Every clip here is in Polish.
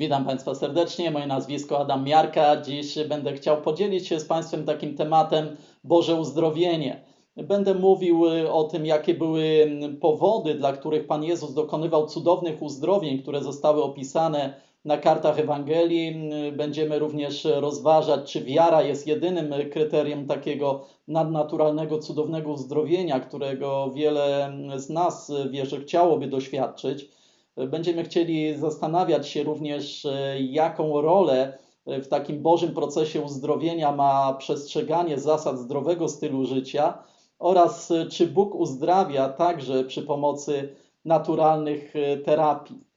Witam Państwa serdecznie. Moje nazwisko Adam Miarka. Dziś będę chciał podzielić się z Państwem takim tematem Boże uzdrowienie. Będę mówił y, o tym, jakie były powody, dla których Pan Jezus dokonywał cudownych uzdrowień, które zostały opisane na kartach Ewangelii. Będziemy również rozważać, czy wiara jest jedynym kryterium takiego nadnaturalnego, cudownego uzdrowienia, którego wiele z nas, wierzę, chciałoby doświadczyć. Będziemy chcieli zastanawiać się również, e, jaką rolę w takim Bożym procesie uzdrowienia ma przestrzeganie zasad zdrowego stylu życia oraz e, czy Bóg uzdrawia także przy pomocy naturalnych e, terapii.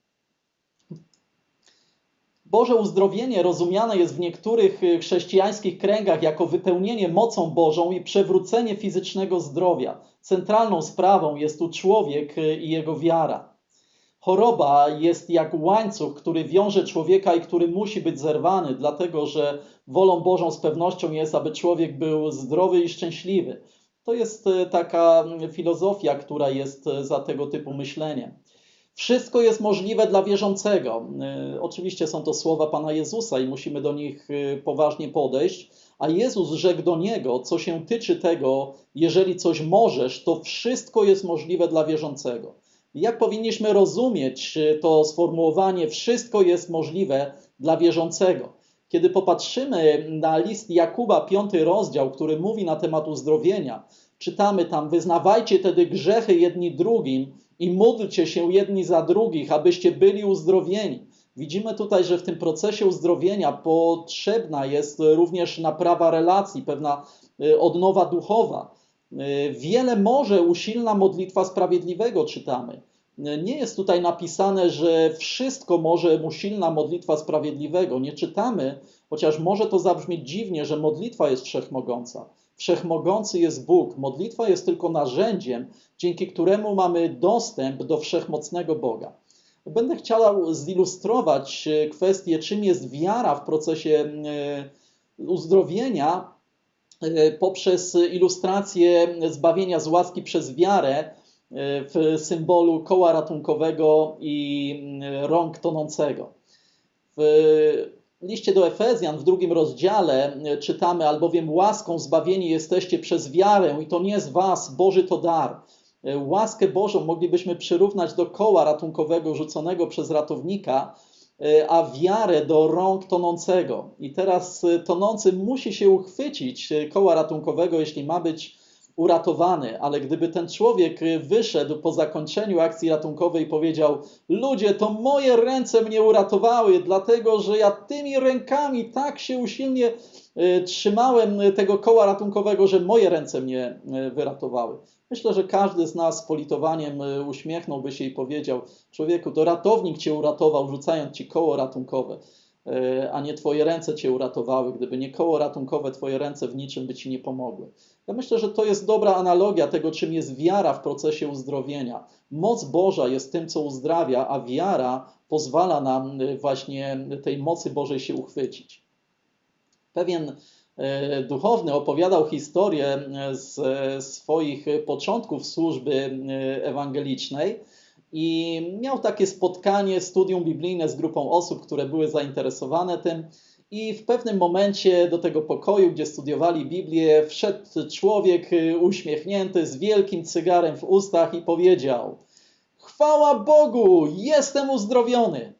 Boże uzdrowienie rozumiane jest w niektórych chrześcijańskich kręgach jako wypełnienie mocą Bożą i przewrócenie fizycznego zdrowia. Centralną sprawą jest tu człowiek i jego wiara. Choroba jest jak łańcuch, który wiąże człowieka i który musi być zerwany, dlatego że wolą Bożą z pewnością jest, aby człowiek był zdrowy i szczęśliwy. To jest e, taka filozofia, która jest e, za tego typu myśleniem. Wszystko jest możliwe dla wierzącego. E, Oczywiście są to słowa Pana Jezusa i musimy do nich poważnie podejść. A Jezus rzekł do niego, co się tyczy tego, jeżeli coś możesz, to wszystko jest możliwe dla wierzącego. Jak powinniśmy rozumieć to sformułowanie, wszystko jest możliwe dla wierzącego? Kiedy popatrzymy na list Jakuba, piąty rozdział, który mówi na temat uzdrowienia, czytamy tam: Wyznawajcie tedy grzechy jedni drugim i módlcie się jedni za drugich, abyście byli uzdrowieni. Widzimy tutaj, że w tym procesie uzdrowienia potrzebna jest również naprawa relacji, pewna y, odnowa duchowa. Y, wiele może usilna modlitwa sprawiedliwego, czytamy. Y, Nie jest tutaj napisane, że wszystko może usilna modlitwa sprawiedliwego. Nie czytamy, chociaż może to zabrzmieć dziwnie, że modlitwa jest wszechmogąca. Wszechmogący jest Bóg. Modlitwa jest tylko narzędziem, dzięki któremu mamy dostęp do wszechmocnego Boga. Będę chciał zilustrować y, kwestię, czym jest wiara w procesie uzdrowienia poprzez ilustrację zbawienia z łaski przez wiarę e, w symbolu koła ratunkowego i mm, rąk tonącego. W liście do Efezjan w drugim rozdziale e, czytamy, albowiem łaską zbawieni jesteście przez wiarę i to nie z was, Boży to dar. Łaskę Bożą moglibyśmy przyrównać do koła ratunkowego rzuconego przez ratownika, E, a wiarę do rąk tonącego. I teraz e, tonący musi się uchwycić e, koła ratunkowego, jeśli ma być uratowany, ale gdyby ten człowiek wyszedł po zakończeniu akcji ratunkowej i powiedział: Ludzie, to moje ręce mnie uratowały, dlatego że ja tymi rękami tak się usilnie trzymałem tego koła ratunkowego, że moje ręce mnie wyratowały. Myślę, że każdy z nas z politowaniem uśmiechnąłby się i powiedział: Człowieku, to ratownik cię uratował, rzucając ci koło ratunkowe, a nie twoje ręce cię uratowały. Gdyby nie koło ratunkowe, twoje ręce w niczym by ci nie pomogły. Ja myślę, że to jest dobra analogia tego, czym jest wiara w procesie uzdrowienia. Moc Boża jest tym, co uzdrawia, a wiara pozwala nam właśnie tej mocy Bożej się uchwycić. Pewien E, duchowny opowiadał historię e, z swoich początków służby ewangelicznej i miał takie spotkanie, studium biblijne z grupą osób, które były zainteresowane tym. I w pewnym momencie do tego pokoju, gdzie studiowali Biblię, wszedł człowiek uśmiechnięty z wielkim cygarem w ustach i powiedział: Chwała Bogu, jestem uzdrowiony.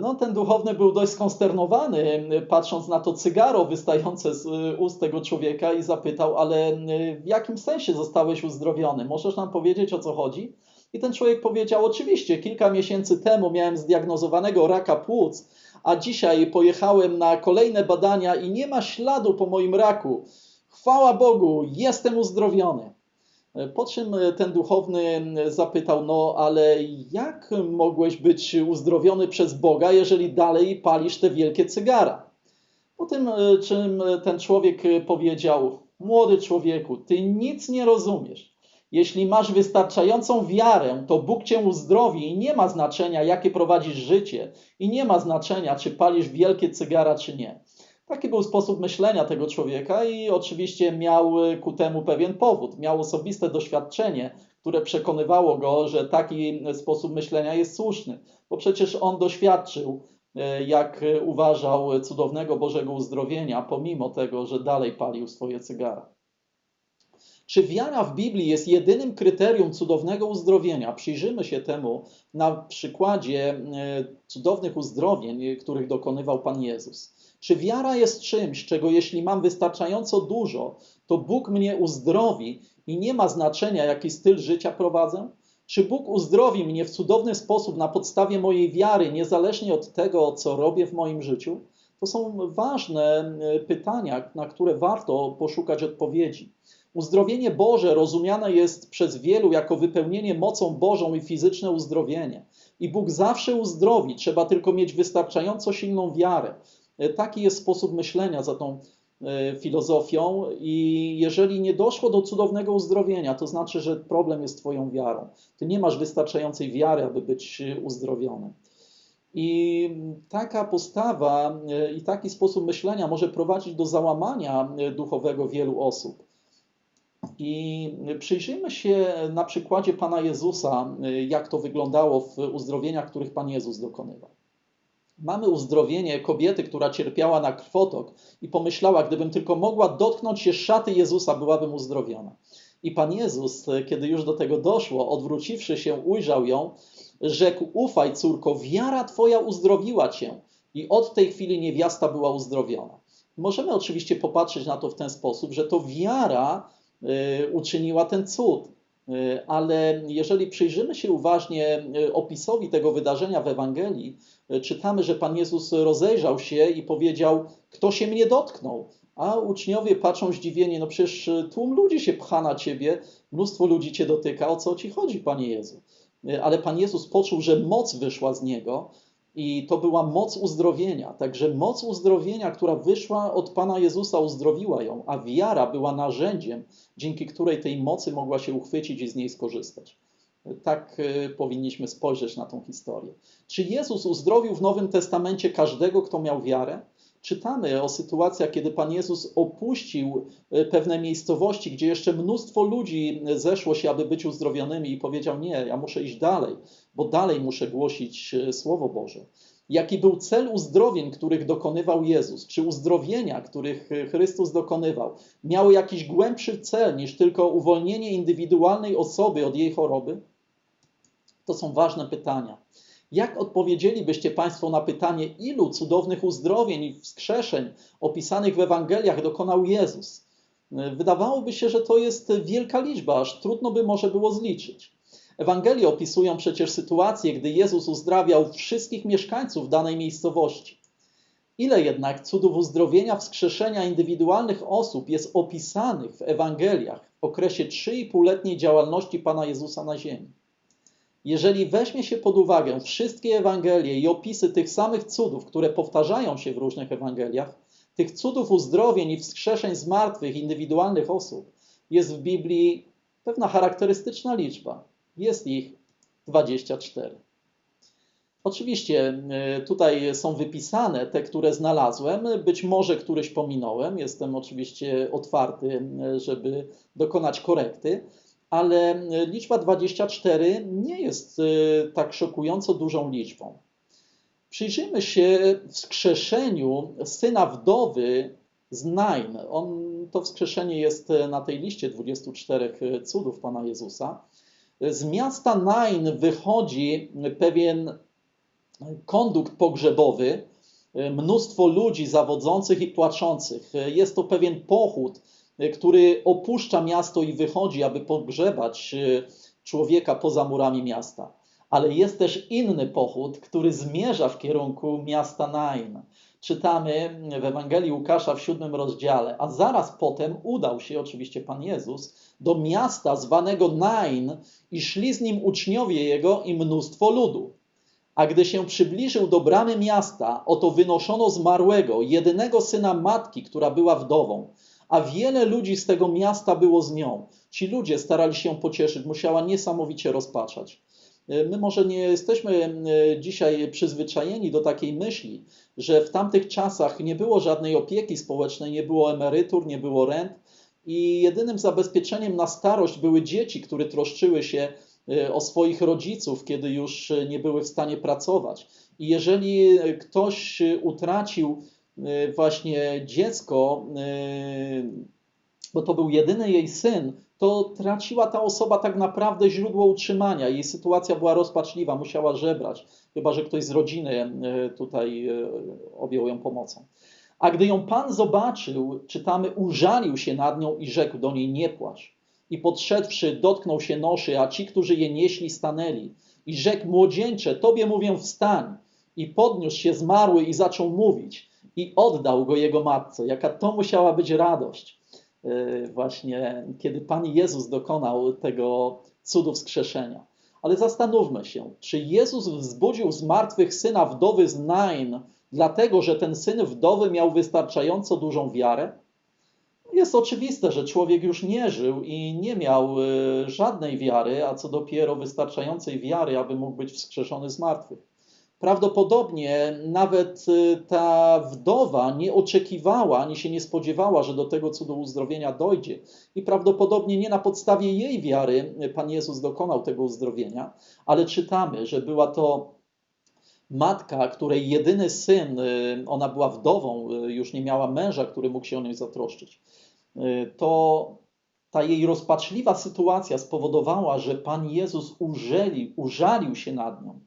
No, ten duchowny był dość skonsternowany, patrząc na to cygaro wystające z y, ust tego człowieka i zapytał, ale y, w jakim sensie zostałeś uzdrowiony? Możesz nam powiedzieć, o co chodzi? I ten człowiek powiedział, oczywiście, kilka miesięcy temu miałem zdiagnozowanego raka płuc, a dzisiaj pojechałem na kolejne badania i nie ma śladu po moim raku. Chwała Bogu, jestem uzdrowiony. Po czym ten duchowny zapytał: No, ale jak mogłeś być uzdrowiony przez Boga, jeżeli dalej palisz te wielkie cygara? Po tym, czym ten człowiek powiedział: Młody człowieku, ty nic nie rozumiesz. Jeśli masz wystarczającą wiarę, to Bóg cię uzdrowi i nie ma znaczenia, jakie prowadzisz życie, i nie ma znaczenia, czy palisz wielkie cygara, czy nie. Taki był sposób myślenia tego człowieka i oczywiście miał y, ku temu pewien powód. Miał osobiste doświadczenie, które przekonywało go, że taki sposób myślenia jest słuszny, bo przecież on doświadczył e, jak uważał cudownego Bożego uzdrowienia, pomimo tego, że dalej palił swoje cygara. Czy wiara w Biblii jest jedynym kryterium cudownego uzdrowienia? Przyjrzymy się temu na przykładzie e, cudownych uzdrowień, których dokonywał Pan Jezus. Czy wiara jest czymś, czego jeśli mam wystarczająco dużo, to Bóg mnie uzdrowi i nie ma znaczenia, jaki styl życia prowadzę? Czy Bóg uzdrowi mnie w cudowny sposób na podstawie mojej wiary, niezależnie od tego, co robię w moim życiu? To są ważne e, pytania, na które warto poszukać odpowiedzi. Uzdrowienie Boże rozumiane jest przez wielu jako wypełnienie mocą Bożą i fizyczne uzdrowienie. I Bóg zawsze uzdrowi, trzeba tylko mieć wystarczająco silną wiarę. E, taki jest sposób myślenia za tą e, filozofią, i jeżeli nie doszło do cudownego uzdrowienia, to znaczy, że problem jest Twoją wiarą. Ty nie masz wystarczającej wiary, aby być uzdrowiony. I taka postawa e, i taki sposób myślenia może prowadzić do załamania duchowego wielu osób. I przyjrzyjmy się na przykładzie Pana Jezusa, jak to wyglądało w uzdrowieniach, których Pan Jezus dokonywał. Mamy uzdrowienie kobiety, która cierpiała na krwotok i pomyślała, gdybym tylko mogła dotknąć się szaty Jezusa, byłabym uzdrowiona. I Pan Jezus, kiedy już do tego doszło, odwróciwszy się, ujrzał ją, rzekł: Ufaj, córko, wiara Twoja uzdrowiła Cię. I od tej chwili niewiasta była uzdrowiona. Możemy oczywiście popatrzeć na to w ten sposób, że to wiara uczyniła ten cud. Y, ale jeżeli przyjrzymy się uważnie y, opisowi tego wydarzenia w Ewangelii, czytamy, że Pan Jezus rozejrzał się i powiedział: Kto się mnie dotknął? A uczniowie patrzą zdziwieni, no przecież tłum ludzi się pcha na ciebie, mnóstwo ludzi cię dotyka, o co ci chodzi, Panie Jezu? Ale Pan Jezus poczuł, że moc wyszła z niego i to była moc uzdrowienia. Także moc uzdrowienia, która wyszła od Pana Jezusa, uzdrowiła ją, a wiara była narzędziem, dzięki której tej mocy mogła się uchwycić i z niej skorzystać. Tak e, powinniśmy spojrzeć na tą historię. Czy Jezus uzdrowił w Nowym Testamencie każdego, kto miał wiarę? Czytamy o sytuacjach, kiedy Pan Jezus opuścił e, pewne miejscowości, gdzie jeszcze mnóstwo ludzi zeszło się, aby być uzdrowionymi i powiedział: Nie, ja muszę iść dalej, bo dalej muszę głosić e, Słowo Boże. Jaki był cel uzdrowień, których dokonywał Jezus, czy uzdrowienia, których e, Chrystus dokonywał, miały jakiś głębszy cel niż tylko uwolnienie indywidualnej osoby od jej choroby? To są ważne pytania. Jak odpowiedzielibyście Państwo na pytanie, ilu cudownych uzdrowień i wskrzeszeń opisanych w Ewangeliach dokonał Jezus? Wydawałoby się, że to jest wielka liczba, aż trudno by może było zliczyć. Ewangelie opisują przecież sytuację, gdy Jezus uzdrawiał wszystkich mieszkańców danej miejscowości. Ile jednak cudów uzdrowienia, wskrzeszenia indywidualnych osób jest opisanych w Ewangeliach w okresie 3,5-letniej działalności Pana Jezusa na ziemi? Jeżeli weźmie się pod uwagę wszystkie Ewangelie i opisy tych samych cudów, które powtarzają się w różnych Ewangeliach, tych cudów uzdrowień i wskrzeszeń zmartwych indywidualnych osób, jest w Biblii pewna charakterystyczna liczba. Jest ich 24. Oczywiście y, tutaj są wypisane te, które znalazłem, być może któreś pominąłem. Jestem oczywiście otwarty, y, żeby dokonać korekty ale e, liczba 24 nie jest e, tak szokująco dużą liczbą. Przyjrzyjmy się wskrzeszeniu syna wdowy z Nain. On, to wskrzeszenie jest e, na tej liście 24 cudów Pana Jezusa. Z miasta Nain wychodzi pewien kondukt pogrzebowy, mnóstwo ludzi zawodzących i płaczących. Jest to pewien pochód, który opuszcza miasto i wychodzi, aby pogrzebać y, człowieka poza murami miasta. Ale jest też inny pochód, który zmierza w kierunku miasta Nain. Czytamy w Ewangelii Łukasza w siódmym rozdziale, a zaraz potem udał się oczywiście Pan Jezus do miasta zwanego Nain i szli z nim uczniowie jego i mnóstwo ludu. A gdy się przybliżył do bramy miasta, oto wynoszono zmarłego, jedynego syna matki, która była wdową a wiele ludzi z tego miasta było z nią. Ci ludzie starali się pocieszyć, musiała niesamowicie rozpaczać. E, my może nie jesteśmy e, dzisiaj przyzwyczajeni do takiej myśli, że w tamtych czasach nie było żadnej opieki społecznej, nie było emerytur, nie było rent i jedynym zabezpieczeniem na starość były dzieci, które troszczyły się o swoich rodziców, kiedy już nie były w stanie pracować. I jeżeli ktoś utracił właśnie dziecko, bo to był jedyny jej syn, to traciła ta osoba tak naprawdę źródło utrzymania. Jej sytuacja była rozpaczliwa, musiała żebrać, chyba że ktoś z rodziny e, tutaj objął ją pomocą. A gdy ją Pan zobaczył, czytamy, użalił się nad nią i rzekł do niej: Nie płacz. I podszedłszy, dotknął się noszy, a ci, którzy je nieśli, stanęli. I rzekł: Młodzieńcze, tobie mówię, wstań. I podniósł się zmarły i zaczął mówić. I oddał go jego matce. Jaka to musiała być radość. Y, właśnie kiedy Pan Jezus dokonał tego cudu wskrzeszenia. Ale zastanówmy się, czy Jezus wzbudził z martwych syna wdowy z Nain, dlatego że ten syn wdowy miał wystarczająco dużą wiarę? Jest oczywiste, że człowiek już nie żył i nie miał y, żadnej wiary, a co dopiero wystarczającej wiary, aby mógł być wskrzeszony z martwych. Prawdopodobnie nawet y, ta wdowa nie oczekiwała ani się nie spodziewała, że do tego cudu uzdrowienia dojdzie. I prawdopodobnie nie na podstawie jej wiary Pan Jezus dokonał tego uzdrowienia, ale czytamy, że była to matka, której jedyny syn, y, ona była wdową, y, już nie miała męża, który mógł się o nią zatroszczyć. To ta jej rozpaczliwa sytuacja spowodowała, że Pan Jezus użeli, użalił się nad nią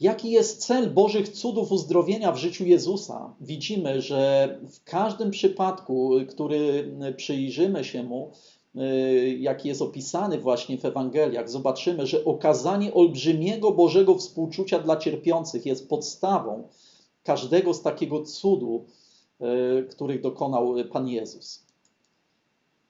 Jaki jest cel Bożych cudów uzdrowienia w życiu Jezusa? Widzimy, że w każdym przypadku, który przyjrzymy się mu, y, jaki jest opisany właśnie w Ewangeliach, zobaczymy, że okazanie olbrzymiego Bożego współczucia dla cierpiących jest podstawą każdego z takiego cudu, y, których dokonał Pan Jezus.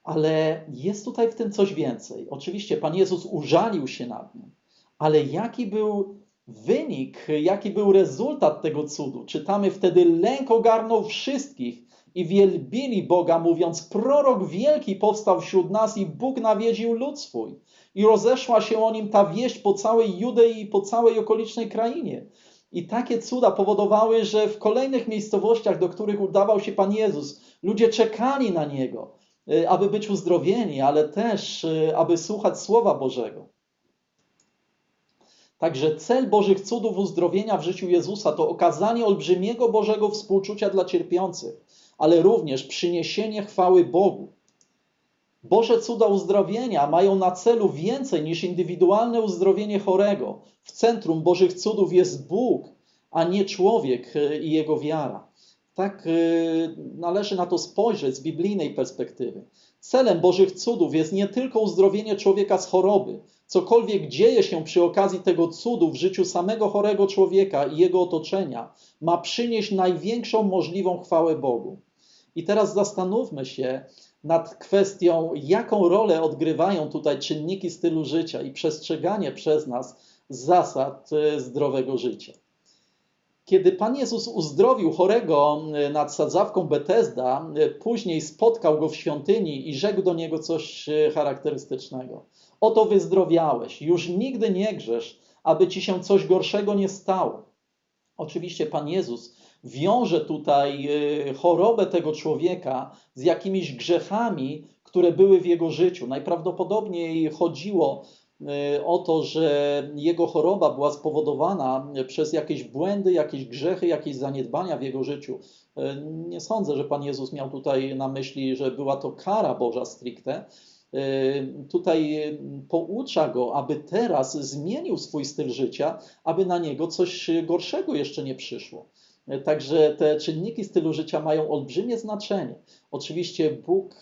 Ale jest tutaj w tym coś więcej. Oczywiście Pan Jezus użalił się nad nim, ale jaki był wynik, jaki był rezultat tego cudu. Czytamy wtedy lęk ogarnął wszystkich i wielbili Boga, mówiąc: Prorok wielki powstał wśród nas i Bóg nawiedził lud swój. I rozeszła się o nim ta wieść po całej Judei i po całej okolicznej krainie. I takie cuda powodowały, że w kolejnych miejscowościach, do których udawał się Pan Jezus, ludzie czekali na Niego, y, aby być uzdrowieni, ale też, y, aby słuchać Słowa Bożego. Także cel Bożych cudów uzdrowienia w życiu Jezusa to okazanie olbrzymiego Bożego współczucia dla cierpiących, ale również przyniesienie chwały Bogu. Boże cuda uzdrowienia mają na celu więcej niż indywidualne uzdrowienie chorego. W centrum Bożych cudów jest Bóg, a nie człowiek e, i jego wiara. Tak e, należy na to spojrzeć z biblijnej perspektywy. Celem Bożych cudów jest nie tylko uzdrowienie człowieka z choroby. Cokolwiek dzieje się przy okazji tego cudu w życiu samego chorego człowieka i jego otoczenia, ma przynieść największą możliwą chwałę Bogu. I teraz zastanówmy się nad kwestią, jaką rolę odgrywają tutaj czynniki stylu życia i przestrzeganie przez nas zasad e, zdrowego życia. Kiedy Pan Jezus uzdrowił chorego e, nad sadzawką Betesda, e, później spotkał go w świątyni i rzekł do niego coś charakterystycznego. Oto wyzdrowiałeś, już nigdy nie grzesz, aby ci się coś gorszego nie stało. Oczywiście Pan Jezus wiąże tutaj chorobę tego człowieka z jakimiś grzechami, które były w jego życiu. Najprawdopodobniej chodziło Y, o to, że jego choroba była spowodowana przez jakieś błędy, jakieś grzechy, jakieś zaniedbania w jego życiu. Y, nie sądzę, że Pan Jezus miał tutaj na myśli, że była to kara Boża stricte. Y, tutaj poucza go, aby teraz zmienił swój styl życia, aby na niego coś gorszego jeszcze nie przyszło. Także te czynniki stylu życia mają olbrzymie znaczenie. Oczywiście Bóg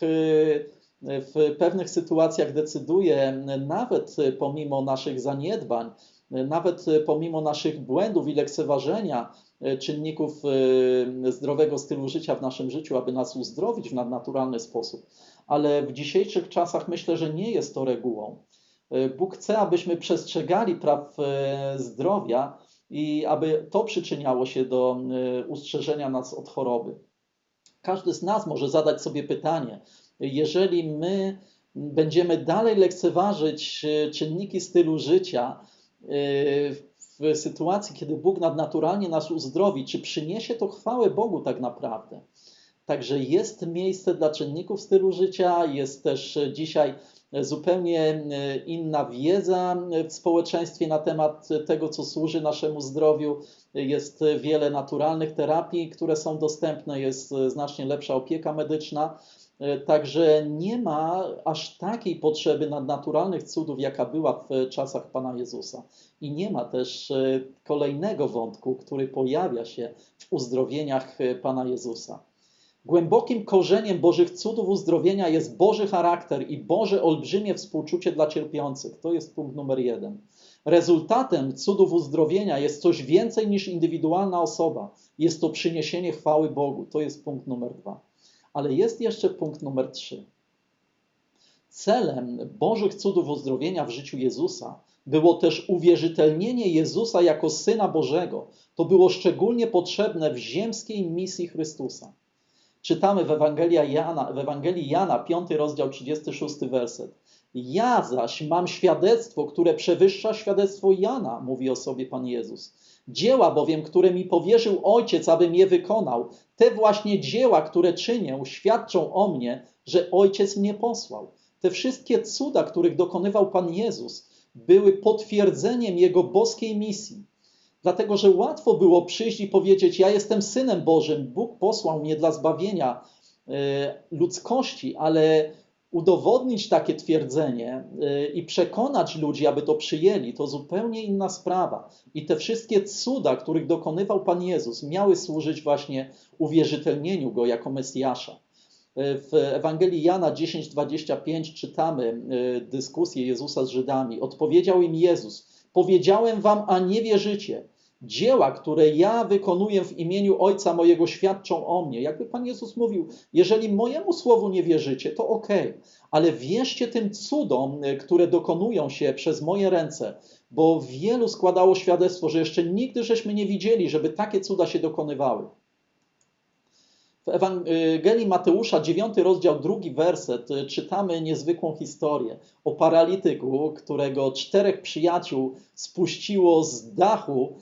w pewnych sytuacjach decyduje, nawet pomimo naszych zaniedbań, nawet pomimo naszych błędów i lekceważenia czynników zdrowego stylu życia w naszym życiu, aby nas uzdrowić w nadnaturalny sposób. Ale w dzisiejszych czasach myślę, że nie jest to regułą. E, Bóg chce, abyśmy przestrzegali praw e, zdrowia i aby to przyczyniało się do ustrzeżenia nas od choroby. Każdy z nas może zadać sobie pytanie, jeżeli my będziemy dalej lekceważyć e, czynniki stylu życia e, w sytuacji, kiedy Bóg nadnaturalnie nas uzdrowi, czy przyniesie to chwałę Bogu tak naprawdę? Także jest miejsce dla czynników stylu życia, jest też dzisiaj zupełnie inna wiedza w społeczeństwie na temat tego, co służy naszemu zdrowiu. Jest wiele naturalnych terapii, które są dostępne, jest znacznie lepsza opieka medyczna. Także nie ma aż takiej potrzeby nadnaturalnych cudów, jaka była w czasach Pana Jezusa. I nie ma też kolejnego wątku, który pojawia się w uzdrowieniach Pana Jezusa. Głębokim korzeniem Bożych cudów uzdrowienia jest Boży charakter i Boże olbrzymie współczucie dla cierpiących. To jest punkt numer jeden. Rezultatem cudów uzdrowienia jest coś więcej niż indywidualna osoba. Jest to przyniesienie chwały Bogu. To jest punkt numer dwa. Ale jest jeszcze punkt numer trzy. Celem Bożych cudów uzdrowienia w życiu Jezusa było też uwierzytelnienie Jezusa jako Syna Bożego. To było szczególnie potrzebne w ziemskiej misji Chrystusa. Czytamy w Ewangelii Jana, w Ewangelii Jana 5 rozdział 36 werset. Ja zaś mam świadectwo, które przewyższa świadectwo Jana, mówi o sobie Pan Jezus. Dzieła bowiem, które mi powierzył Ojciec, abym je wykonał, te właśnie dzieła, które czynię, świadczą o mnie, że Ojciec mnie posłał. Te wszystkie cuda, których dokonywał Pan Jezus, były potwierdzeniem Jego boskiej misji. Dlatego, że łatwo było przyjść i powiedzieć: Ja jestem synem Bożym, Bóg posłał mnie dla zbawienia e, ludzkości, ale udowodnić takie twierdzenie e, i przekonać ludzi, aby to przyjęli, to zupełnie inna sprawa. I te wszystkie cuda, których dokonywał Pan Jezus, miały służyć właśnie uwierzytelnieniu go jako Mesjasza. E, w Ewangelii Jana 10:25 czytamy dyskusję Jezusa z Żydami. Odpowiedział im Jezus: Powiedziałem wam, a nie wierzycie. Dzieła, które ja wykonuję w imieniu Ojca mojego, świadczą o mnie. Jakby Pan Jezus mówił, jeżeli mojemu słowu nie wierzycie, to ok, ale wierzcie tym cudom, które dokonują się przez moje ręce, bo wielu składało świadectwo, że jeszcze nigdy żeśmy nie widzieli, żeby takie cuda się dokonywały. W Ewangelii Mateusza, 9 rozdział, drugi werset, y, czytamy niezwykłą historię o paralityku, którego czterech przyjaciół spuściło z dachu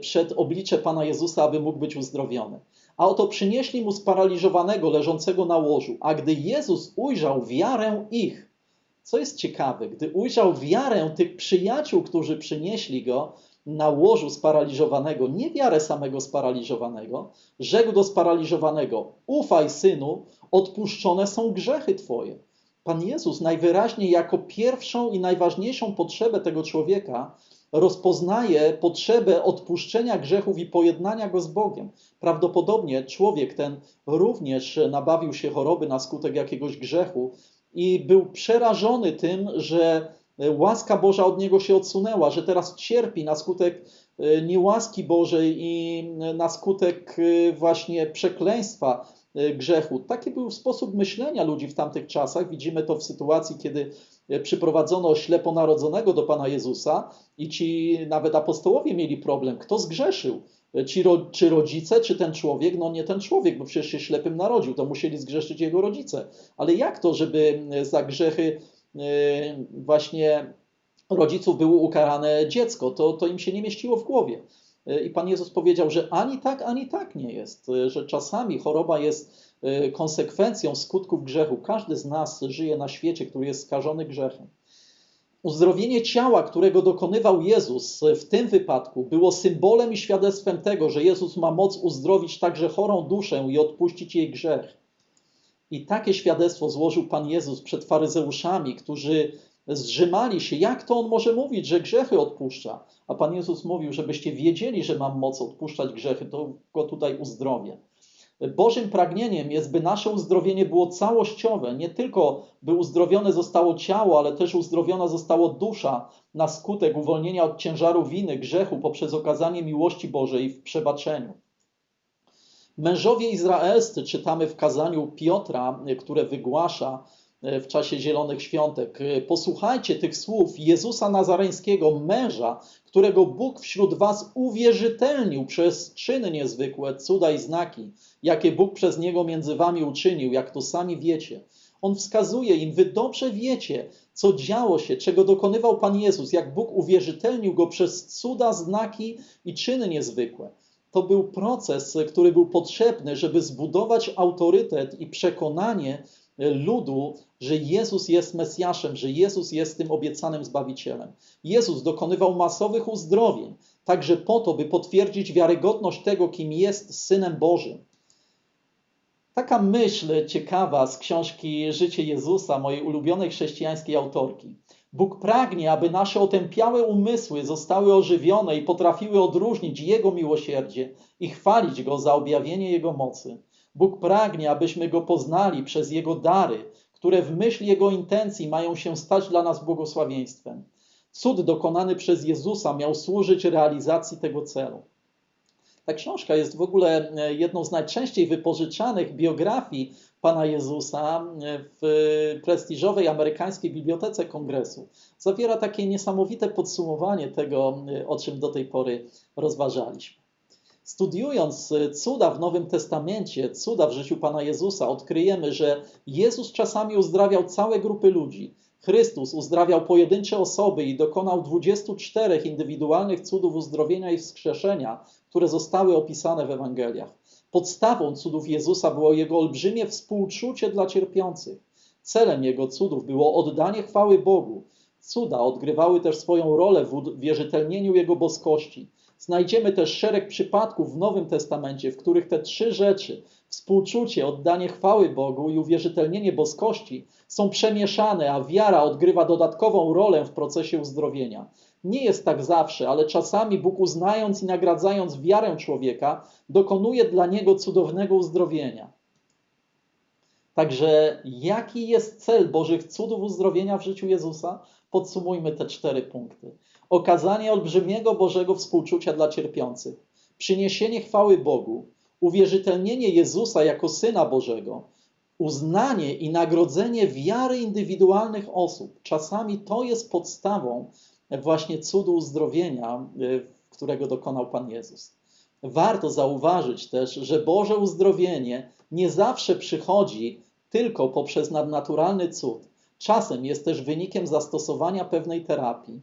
przed oblicze Pana Jezusa, aby mógł być uzdrowiony. A oto przynieśli mu sparaliżowanego leżącego na łożu. A gdy Jezus ujrzał wiarę ich, co jest ciekawe, gdy ujrzał wiarę tych przyjaciół, którzy przynieśli go, na łożu sparaliżowanego, nie wiarę samego sparaliżowanego, rzekł do sparaliżowanego: Ufaj, synu, odpuszczone są grzechy twoje. Pan Jezus najwyraźniej jako pierwszą i najważniejszą potrzebę tego człowieka rozpoznaje potrzebę odpuszczenia grzechów i pojednania go z Bogiem. Prawdopodobnie człowiek ten również nabawił się choroby na skutek jakiegoś grzechu i był przerażony tym, że E, łaska Boża od niego się odsunęła, że teraz cierpi na skutek e, niełaski Bożej i e, na skutek właśnie przekleństwa grzechu. Taki był sposób myślenia ludzi w tamtych czasach. Widzimy to w sytuacji, kiedy przyprowadzono ślepo narodzonego do Pana Jezusa i ci nawet apostołowie mieli problem, kto zgrzeszył. Ci, czy rodzice, czy ten człowiek? No nie ten człowiek, bo przecież się ślepym narodził, to musieli zgrzeszyć jego rodzice. Ale jak to, żeby za grzechy właśnie rodziców było ukarane dziecko. To, to im się nie mieściło w głowie. I Pan Jezus powiedział, że ani tak, ani tak nie jest, że czasami choroba jest konsekwencją skutków grzechu. Każdy z nas żyje na świecie, który jest skażony grzechem. Uzdrowienie ciała, którego dokonywał Jezus w tym wypadku, było symbolem i świadectwem tego, że Jezus ma moc uzdrowić także chorą duszę i odpuścić jej grzech. I takie świadectwo złożył Pan Jezus przed faryzeuszami, którzy zrzymali się, jak to on może mówić, że grzechy odpuszcza. A Pan Jezus mówił, żebyście wiedzieli, że mam moc odpuszczać grzechy, to go tutaj uzdrowię. Bożym pragnieniem jest, by nasze uzdrowienie było całościowe, nie tylko by uzdrowione zostało ciało, ale też uzdrowiona zostało dusza na skutek uwolnienia od ciężaru winy, grzechu poprzez okazanie miłości Bożej w przebaczeniu. Mężowie izraelscy, czytamy w kazaniu Piotra, które wygłasza w czasie Zielonych Świątek. E, posłuchajcie tych słów Jezusa Nazareńskiego, męża, którego Bóg wśród was uwierzytelnił przez czyny niezwykłe, cuda i znaki, jakie Bóg przez niego między wami uczynił, jak to sami wiecie. On wskazuje im, wy dobrze wiecie, co działo się, czego dokonywał Pan Jezus, jak Bóg uwierzytelnił go przez cuda, znaki i czyny niezwykłe to był proces, który był potrzebny, żeby zbudować autorytet i przekonanie ludu, że Jezus jest Mesjaszem, że Jezus jest tym obiecanym Zbawicielem. Jezus dokonywał masowych uzdrowień, także po to, by potwierdzić wiarygodność tego, kim jest Synem Bożym. Taka myśl ciekawa z książki Życie Jezusa, mojej ulubionej chrześcijańskiej autorki. Bóg pragnie, aby nasze otępiałe umysły zostały ożywione i potrafiły odróżnić Jego miłosierdzie i chwalić Go za objawienie Jego mocy. Bóg pragnie, abyśmy Go poznali przez Jego dary, które w myśl Jego intencji mają się stać dla nas błogosławieństwem. Cud dokonany przez Jezusa miał służyć realizacji tego celu. Ta książka jest w ogóle e, jedną z najczęściej wypożyczanych biografii Pana Jezusa e, w prestiżowej amerykańskiej Bibliotece Kongresu. Zawiera takie niesamowite podsumowanie tego, e, o czym do tej pory rozważaliśmy. Studiując cuda w Nowym Testamencie, cuda w życiu Pana Jezusa, odkryjemy, że Jezus czasami uzdrawiał całe grupy ludzi. Chrystus uzdrawiał pojedyncze osoby i dokonał 24 indywidualnych cudów uzdrowienia i wskrzeszenia, które zostały opisane w Ewangeliach. Podstawą cudów Jezusa było jego olbrzymie współczucie dla cierpiących. Celem jego cudów było oddanie chwały Bogu. Cuda odgrywały też swoją rolę w wierzytelnieniu jego boskości. Znajdziemy też szereg przypadków w Nowym Testamencie, w których te trzy rzeczy współczucie, oddanie chwały Bogu i uwierzytelnienie boskości są przemieszane, a wiara odgrywa dodatkową rolę w procesie uzdrowienia. Nie jest tak zawsze, ale czasami Bóg uznając i nagradzając wiarę człowieka, dokonuje dla niego cudownego uzdrowienia. Także jaki jest cel Bożych cudów uzdrowienia w życiu Jezusa? Podsumujmy te cztery punkty. Okazanie olbrzymiego Bożego współczucia dla cierpiących, przyniesienie chwały Bogu, uwierzytelnienie Jezusa jako Syna Bożego, uznanie i nagrodzenie wiary indywidualnych osób. Czasami to jest podstawą właśnie cudu uzdrowienia, y, którego dokonał Pan Jezus. Warto zauważyć też, że Boże uzdrowienie nie zawsze przychodzi tylko poprzez nadnaturalny cud. Czasem jest też wynikiem zastosowania pewnej terapii.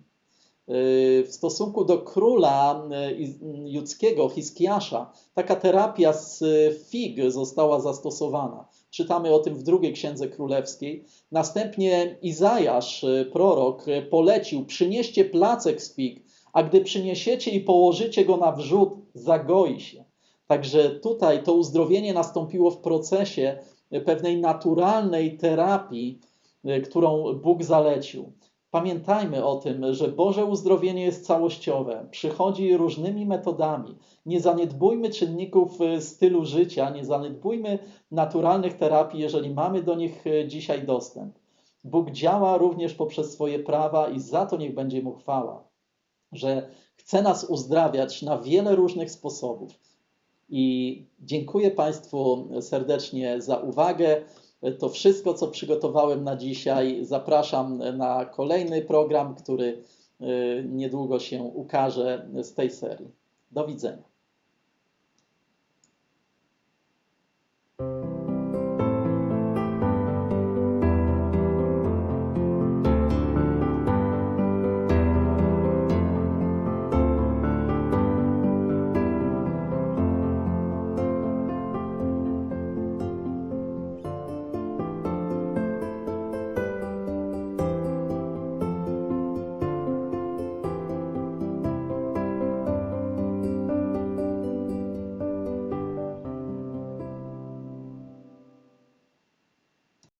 Y, w stosunku do króla y, judzkiego, Hiskiasza, taka terapia z fig została zastosowana. Czytamy o tym w drugiej księdze królewskiej. Następnie Izajasz, prorok, polecił: przynieście placek z fig, a gdy przyniesiecie i położycie go na wrzód, zagoi się. Także tutaj to uzdrowienie nastąpiło w procesie pewnej naturalnej terapii, którą Bóg zalecił. Pamiętajmy o tym, że Boże uzdrowienie jest całościowe, przychodzi różnymi metodami. Nie zaniedbujmy czynników y, stylu życia, nie zaniedbujmy naturalnych terapii, jeżeli mamy do nich y, dzisiaj dostęp. Bóg działa również poprzez swoje prawa i za to niech będzie mu chwała, że chce nas uzdrawiać na wiele różnych sposobów. I dziękuję Państwu serdecznie za uwagę. To wszystko, co przygotowałem na dzisiaj. Zapraszam na kolejny program, który y, niedługo się ukaże z tej serii. Do widzenia.